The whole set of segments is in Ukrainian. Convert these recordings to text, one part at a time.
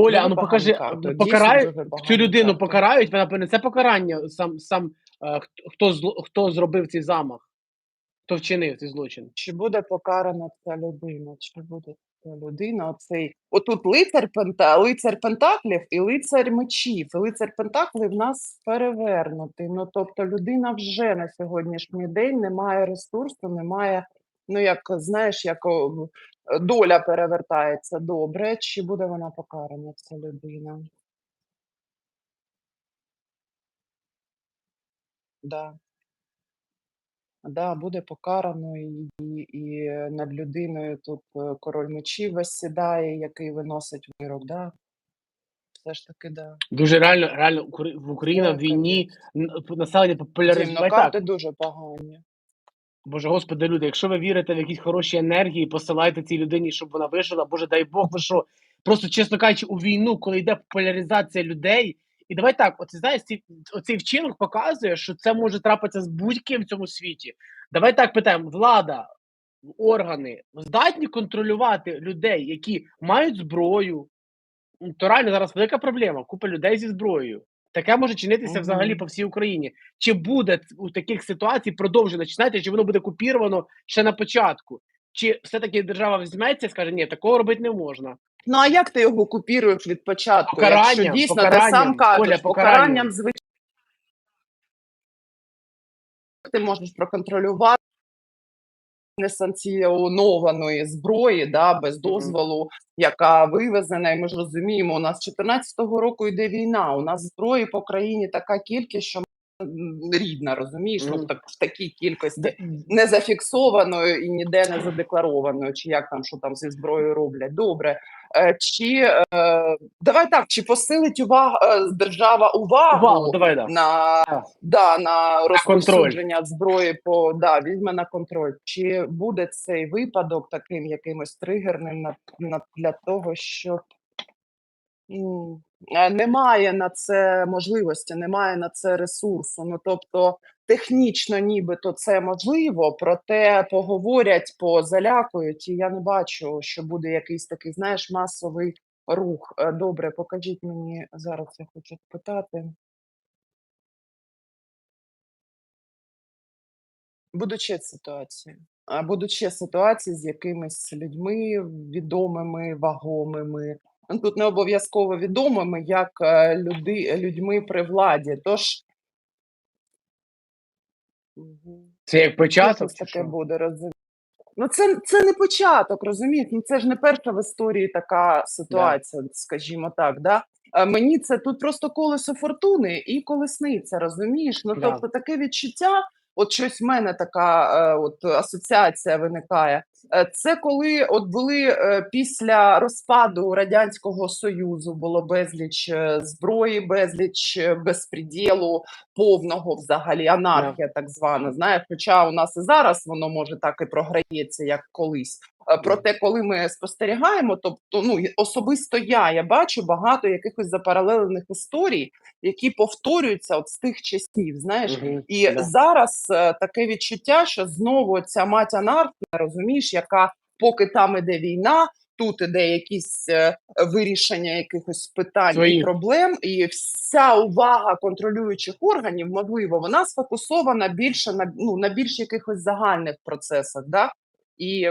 Оля, ну покажи, карти, покарають цю людину карти. покарають, вона понесе покарання сам сам е, хто- хто зробив цей замах, хто вчинив цей злочин. Чи буде покарана ця людина? Чи буде ця людина? Оцей отут лицар пента, лицар пентаклів і лицар мечів. Лицар пентаклів в нас перевернутий. Ну тобто людина вже на сьогоднішній день не має ресурсу, не має, ну як знаєш, як доля перевертається добре. Чи буде вона покарана, ця людина? Да. Да, буде покарано і, і, над людиною тут е, король мечів сідає, який виносить вирок. Да. Все ж таки, да. Дуже реально, реально Укра- в Україна Це в війні н- населення популяризує. ну Так, дуже погані. Боже Господи, люди, якщо ви вірите в якісь хороші енергії, посилайте цій людині, щоб вона вижила. Боже, дай Бог, ви що? Просто чесно кажучи, у війну, коли йде популяризація людей, і давай так, оце знаєш, ці, оцей вчинок показує, що це може трапитися з будь-ким в цьому світі. Давай так питаємо: влада, органи здатні контролювати людей, які мають зброю. То реально зараз велика проблема. Купа людей зі зброєю. Таке може чинитися взагалі по всій Україні. Чи буде у таких ситуацій продовжено? Знаєте, чи воно буде купіровано ще на початку? Чи все-таки держава візьметься і скаже, ні, такого робити не можна. Ну а як ти його купіруєш від початку? Якщо Покаранням, дійсно ти сам кажеш, Оля, покаранням, покаранням. звичайно, ти можеш проконтролювати несанкціонованої зброї, да, без дозволу, яка вивезена. І ми ж розуміємо, у нас з 14-го року йде війна. У нас зброї по країні така кількість, що рідна, розумієш, ну в, так, в такій кількості не зафіксованою і ніде не задекларованою, чи як там, що там зі зброєю роблять. Добре. Е, Чи е, давай так, чи посилить увага е, держава увагу Увагу, давай да. на, Так. да, на розповсюдження зброї по да, візьме на контроль. Чи буде цей випадок таким якимось тригерним на, на для того, щоб немає на це можливості, немає на це ресурсу. Ну тобто технічно, нібито це можливо, проте поговорять, позалякують, і я не бачу, що буде якийсь такий, знаєш, масовий рух. Е, Добре, покажіть мені зараз. Я хочу спитати. Будуть ще ситуації. А будуть ще ситуації з якимись людьми відомими, вагомими. Тут не обов'язково відомими, як е, люди, людьми при владі. Тож Це як початок. чи таке буде розуміти. Ну, це, це не початок, розумієш? Ну, це ж не перша в історії така ситуація, скажімо так. Да? Е, Мені це тут просто колесо фортуни і колесниця, розумієш? Ну, Да. тобто таке відчуття, от щось в мене така е, от асоціація виникає. Е, Це коли от були е, після розпаду Радянського Союзу було безліч е, зброї, безліч безпреділу, повного взагалі анархія, так звана. Знаєш, хоча у нас і зараз воно може так і програється, як колись. Е, Проте, коли ми спостерігаємо, тобто ну особисто я, я бачу багато якихось запаралелених історій, які повторюються от з тих часів. Знаєш, Мгм, і да. зараз е, таке відчуття, що знову ця мать анархія, розумієш, яка поки там іде війна, тут іде якісь е, вирішення якихось питань і проблем, і вся увага контролюючих органів, можливо, вона сфокусована більше на ну на більш якихось загальних процесах. Да? І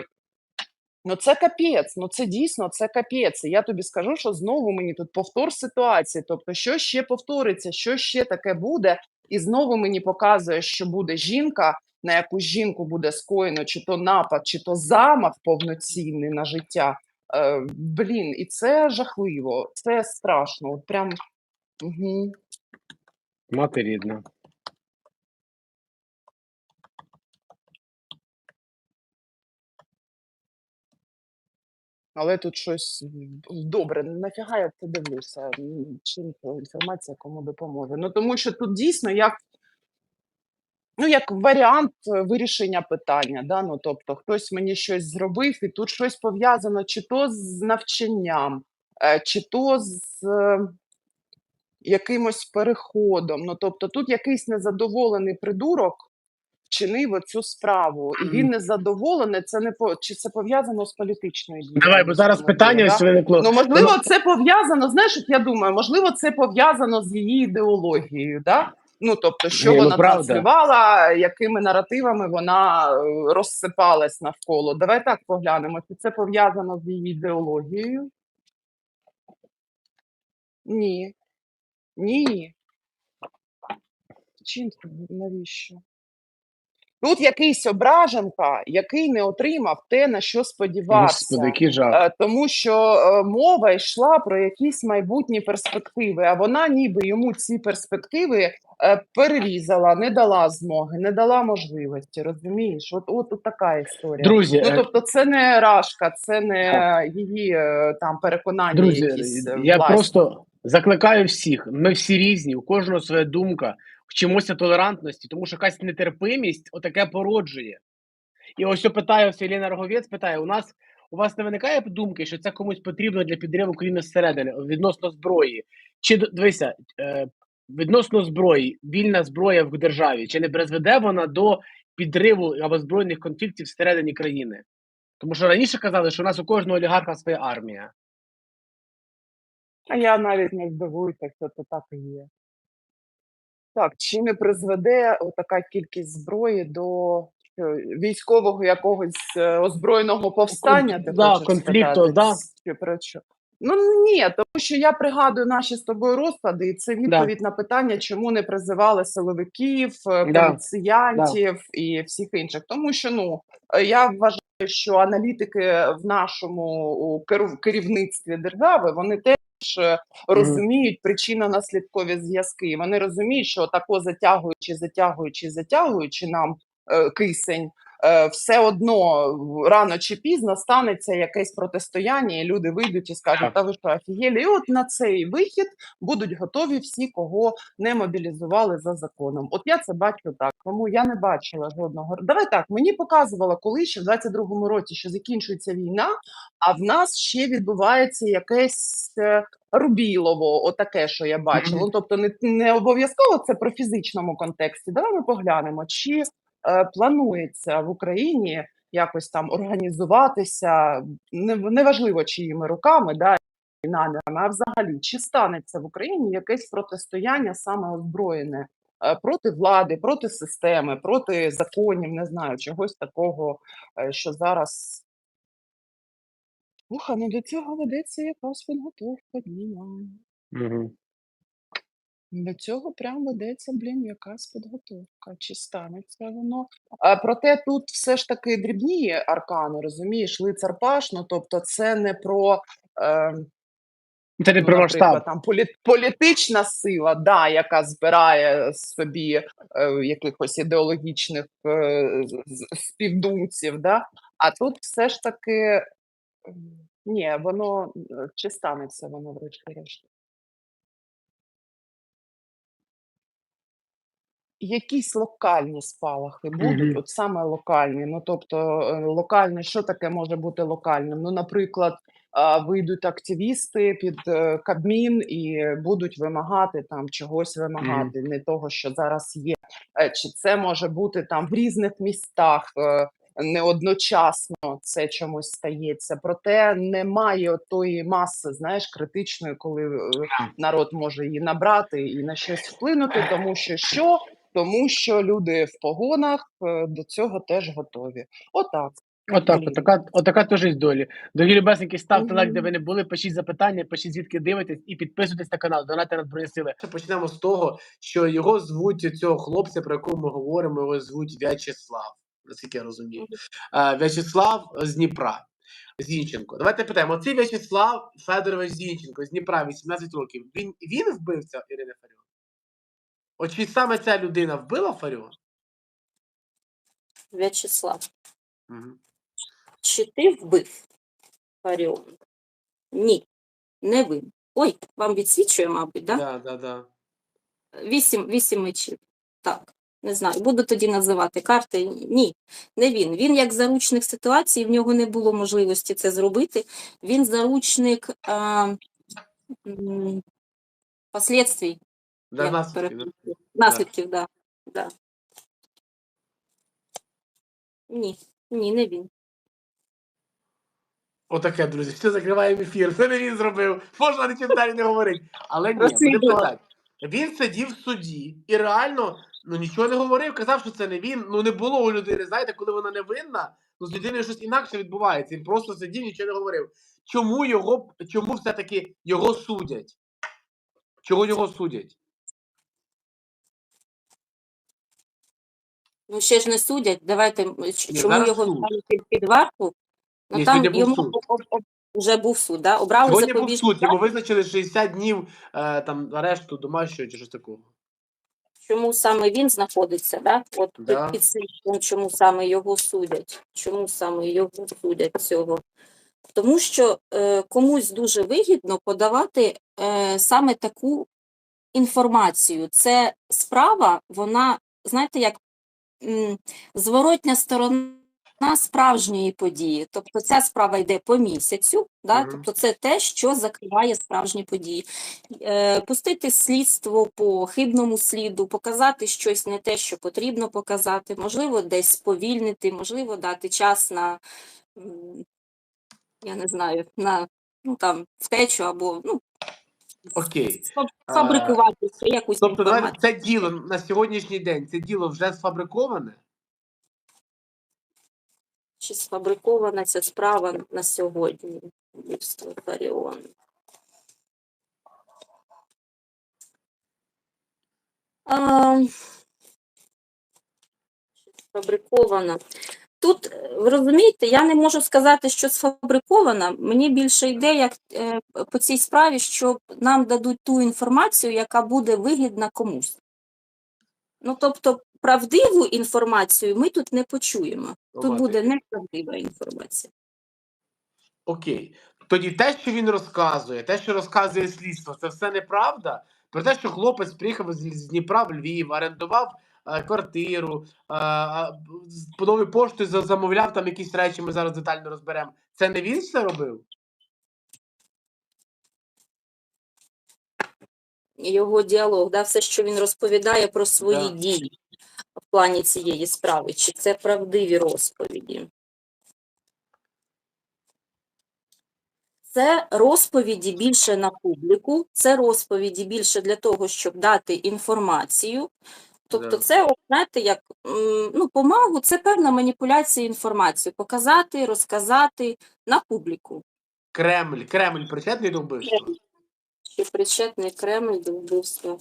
Ну, це капець. Ну це дійсно це капець. Я тобі скажу, що знову мені тут повтор ситуації. Тобто, що ще повториться, що ще таке буде, і знову мені показує, що буде жінка, на яку жінку буде скоєно, чи то напад, чи то замах повноцінний на життя. Е, блін, і це жахливо, це страшно. От прям угу. Мати рідна. Але тут щось добре. Нафіга я це дивлюся? Чим ця інформація кому допоможе? Ну тому що тут дійсно як Ну, як варіант е, вирішення питання, да? ну, тобто хтось мені щось зробив, і тут щось пов'язано чи то з навчанням, е, чи то з е, якимось переходом. Ну, тобто тут якийсь незадоволений придурок вчинив оцю справу, і він незадоволений. Це не по чи це пов'язано з політичною дією? Давай, бо зараз питання ось виникло. Ну, можливо, це пов'язано. Знаєш, я думаю, можливо, це пов'язано з її ідеологією, да? Ну, тобто, що Ні, ну, вона транслювала, якими наративами вона е, розсипалась навколо. Давай так поглянемо, чи це пов'язано з її ідеологією? Ні. Ні. Чим навіщо? Тут якийсь ображенка, який не отримав те, на що сподівався. Господи, жах. Е, Тому що е, мова йшла про якісь майбутні перспективи, а вона ніби йому ці перспективи е, перерізала, не дала змоги, не дала можливості. Розумієш? От, от, от така історія. Друзі, Ну тобто, це не рашка, це не її там переконання. Друзі, якісь я власні. просто закликаю всіх. Ми всі різні, у кожного своя думка. Вчимося толерантності, тому що якась нетерпимість отаке породжує. І ось що питає ось Еліна Роговець, питає: у нас у вас не виникає думки, що це комусь потрібно для підриву України зсередини відносно зброї? Чи дивися, е, відносно зброї, вільна зброя в державі, чи не призведе вона до підриву або збройних конфліктів всередині країни? Тому що раніше казали, що у нас у кожного олігарха своя армія. А я навіть не здивуюся, якщо це так і є. Так, чи не призведе така кількість зброї до військового якогось е, озброєного повстання? ти да, конфлікту, да. Чи про що? Ну ні, тому що я пригадую наші з тобою розклади, і це відповідь на питання, чому не призивали силовиків, е, Да, поліціянтів і всіх інших. Тому що ну е, я вважаю, що аналітики в нашому керівництві держави вони теж е, розуміють причинно-наслідкові зв'язки. Вони розуміють, що тако затягуючи, затягуючи, затягуючи нам е, кисень. Е, Все одно рано чи пізно станеться якесь протистояння, і люди вийдуть і скажуть: Та ви що, офігелі? І от на цей вихід будуть готові всі, кого не мобілізували за законом. От я це бачу так. Тому я не бачила жодного. Давай так, мені показувала коли ще в 22-му році, що закінчується війна, а в нас ще відбувається якесь е, рубілово, отаке, що я бачила. Мгм. Ну, тобто, не, не обов'язково це про фізичному контексті. Давай ми поглянемо, чи планується в Україні якось там організуватися, неважливо чиїми руками, да, і намірами, а взагалі, чи станеться в Україні якесь протистояння саме озброєне е, проти влади, проти системи, проти законів, не знаю, чогось такого, е, що зараз. Уха, ну до цього ведеться якась підготовка, Діма. Угу. До цього прям ведеться, блін, якась підготовка. Чи станеться воно? А, проте тут все ж таки дрібні аркани, розумієш, лицар паш, ну тобто це не про. Е, Це не ну, про масштаб. там полі, політична сила, да, яка збирає собі е, якихось ідеологічних е, співдумців, да? а тут все ж таки ні, воно е, чи станеться воно врешті-решт. Якісь локальні спалахи будуть, Мгм. от саме локальні. Ну тобто, е, локальне, що таке може бути локальним? Ну, наприклад, а, вийдуть активісти під е, Кабмін і будуть вимагати там чогось вимагати, не того, що зараз є. Е, Чи це може бути там в різних містах? е, Не одночасно це чомусь стається, проте немає тої маси, знаєш, критичної, коли е, народ може її набрати і на щось вплинути, тому що що? Тому що люди в погонах е, до цього теж готові. Отак. Отак, отака, отака теж із долі. Дорогі любесники, ставте лайк, де ви не були, пишіть запитання, пишіть звідки дивитесь і підписуйтесь на канал, донати на Збройні Сили. Почнемо з того, що його звуть цього хлопця, про якого ми говоримо, його звуть В'ячеслав, наскільки я розумію. Е, В'ячеслав з Дніпра. Зінченко. Давайте питаємо: оцей В'ячеслав Федорович Зінченко з Дніпра, 18 років. Він, він вбивця Ірини Фаріон? От чи саме ця людина вбила Фаріон? В'ячеслав, Угу. чи ти вбив Фаріон? Ні, не ви. Ой, вам відсвічує, мабуть, да? Да, да, да. Вісім, вісім мечів. Так, не знаю. Буду тоді називати карти. Ні, не він. Він як заручник ситуації, в нього не було можливості це зробити. Він заручник а, м, последствій. Да, як наслідки, пере- да. Наслідків, да. Да. Ні, ні, не він. Отаке, друзі, все закриваємо ефір. Це не він зробив. Можна нічим далі не говорити. Але ні, буде питання. Він сидів в суді і реально ну нічого не говорив, казав, що це не він. Ну не було у людини. Знаєте, коли вона не винна, ну з людиною щось інакше відбувається. Він просто сидів, нічого не говорив. Чому його чому все-таки його судять? Чого його судять? Ну, ще ж не судять. Давайте чому його взяли під, варту? Ну Ні, там був йому суд. об- об- вже був суд, да? обрали Сьогодні був запобіжний суд, йому визначили 60 днів е, там арешту домашнього чи щось такого. Чому саме він знаходиться, да? От Да. під, під слідством, чому саме його судять? Чому саме його судять цього? Тому що е, комусь дуже вигідно подавати е, саме таку інформацію. Це справа, вона, знаєте, як зворотня сторона справжньої події. Тобто ця справа йде по місяцю, да? Мгм. тобто це те, що закриває справжні події. Е, пустити слідство по хибному сліду, показати щось не те, що потрібно показати, можливо, десь сповільнити, можливо, дати час на, я не знаю, на ну, там, втечу або ну, Окей. фаб- фабрикувати ще якусь Тобто, інформацію. давайте це діло на сьогоднішній день, це діло вже сфабриковане. Чи сфабрикована ця справа на сьогодні? Вбивство Фаріон. А, Сфабрикована. Тут, е, ви розумієте, я не можу сказати, що сфабрикована. Мені більше йде як е, по цій справі, що нам дадуть ту інформацію, яка буде вигідна комусь. Ну, тобто, правдиву інформацію ми тут не почуємо. Тут Давайте. буде неправдива інформація. Окей. Тоді те, що він розказує, те, що розказує слідство, це все неправда. Про те, що хлопець приїхав з Дніпра в Львів, орендував квартиру, по новій пошті замовляв там якісь речі, ми зараз детально розберемо. Це не він все робив? Його діалог, да, все, що він розповідає про свої Да. дії в плані цієї справи, чи це правдиві розповіді? Це розповіді більше на публіку, це розповіді більше для того, щоб дати інформацію. Тобто, це, знаєте, як ну, помагу, це певна маніпуляція інформацією. Показати, розказати на публіку. Кремль. Кремль причетний до вбивства? Чи причетний Кремль до вбивства?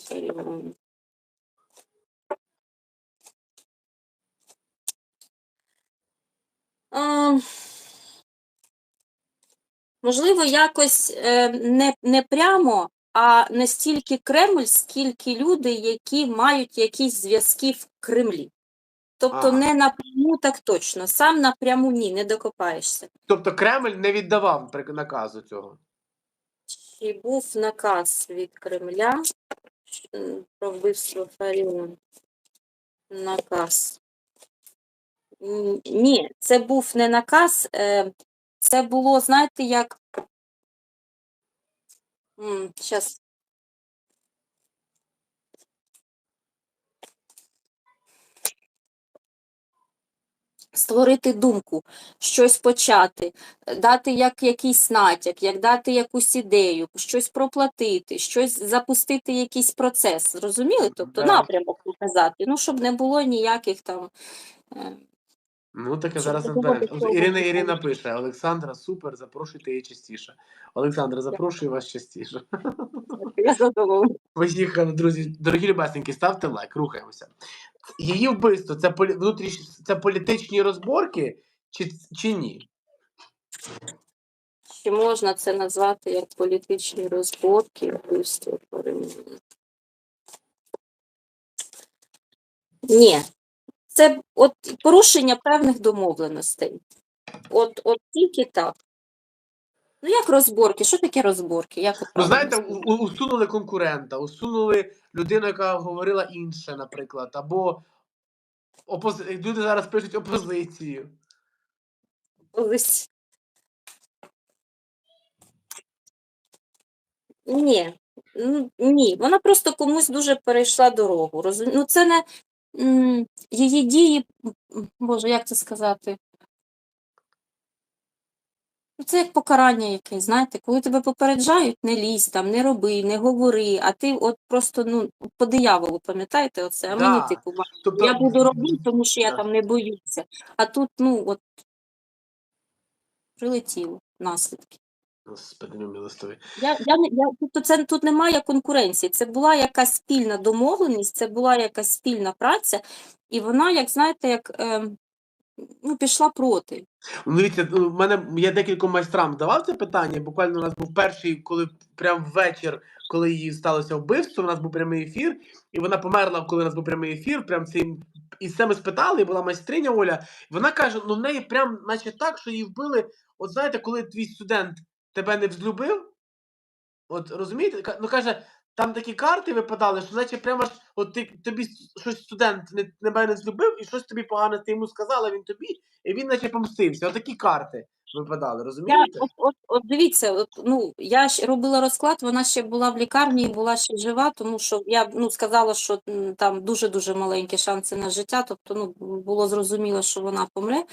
Можливо, якось е, не, не прямо, а не стільки Кремль, скільки люди, які мають якісь зв'язки в Кремлі. Тобто Ага. не напряму так точно, сам напряму ні, не докопаєшся. Тобто Кремль не віддавав наказу цього. Чи був наказ від Кремля про вбивство Фаріона? Наказ. Ні, це був не наказ, е, це було, знаєте, як. Зараз. Створити думку, щось почати, дати як якийсь натяк, як дати якусь ідею, щось проплатити, щось запустити якийсь процес. Зрозуміли? Тобто Да. напрямок показати, ну щоб не було ніяких там. Ну таке зараз не розберемо. Ірина. Ірина пише: Олександра, супер, запрошуйте її частіше. Олександра, запрошую вас частіше. Я задоволена. Поїхали, друзі. Дорогі любесненькі, ставте лайк, рухаємося. Її вбивство це полі... внутріш... це політичні розборки чи, чи ні? Чи можна це назвати як політичні розборки, вбивство перемоги? Ні. Це от порушення певних домовленостей. От, от тільки так. Ну, як розборки? Що таке розборки? Як Ну, знаєте, у- усунули конкурента, усунули людину, яка говорила інше, наприклад, або опози... люди зараз пишуть опозицію. Колись. Ні, ну, ні, вона просто комусь дуже перейшла дорогу. Розум... Ну, це не, її дії, Боже, як це сказати? Ну, Це як покарання якесь, знаєте, коли тебе попереджають, не лізь там, не роби, не говори, а ти от просто ну по дияволу, пам'ятаєте, оце, а мені типу Тобто, я буду робити, тому що я Да. там не боюся. А тут, ну, от прилетіло наслідки. Господи, милостивий. Я, я, я, тобто це тут немає конкуренції. Це була якась спільна домовленість, це була якась спільна праця, і вона, як знаєте, як ем, ну, пішла проти. Ну, дивіться, ну, в мене я декільком майстрам давав це питання. Буквально у нас був перший, коли прям ввечір, коли їй сталося вбивство, у нас був прямий ефір, і вона померла, коли у нас був прямий ефір. Прям цим і це ми спитали, і була майстриня Оля. Вона каже: ну в неї прям, наче так, що її вбили. От знаєте, коли твій студент тебе не взлюбив, от розумієте, ну каже. Там такі карти випадали, що наче прямо ж от ти тобі щось студент не, не злюбив, і щось тобі погане ти йому сказала, він тобі, і він наче помстився. Отакі карти випадали, Я, от, от, от дивіться, от, ну, я ж робила розклад, вона ще була в лікарні і була ще жива, тому що я ну, сказала, що там дуже-дуже маленькі шанси на життя, тобто ну, було зрозуміло, що вона помре.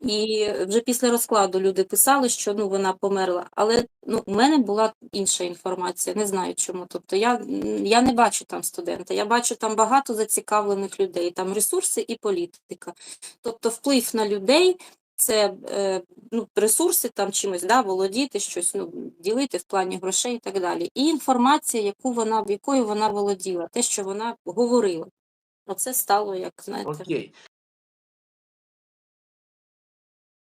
І вже після розкладу люди писали, що ну, вона померла. Але ну, у мене була інша інформація, не знаю чому. Тобто я, я не бачу там студента, я бачу там багато зацікавлених людей, там ресурси і політика. Тобто вплив на людей це е, ну, ресурси там чимось, да, володіти, щось ну, ділити в плані грошей і так далі. І інформація, яку вона, якою вона володіла, те, що вона говорила. Оце стало, як знаєте. Окей.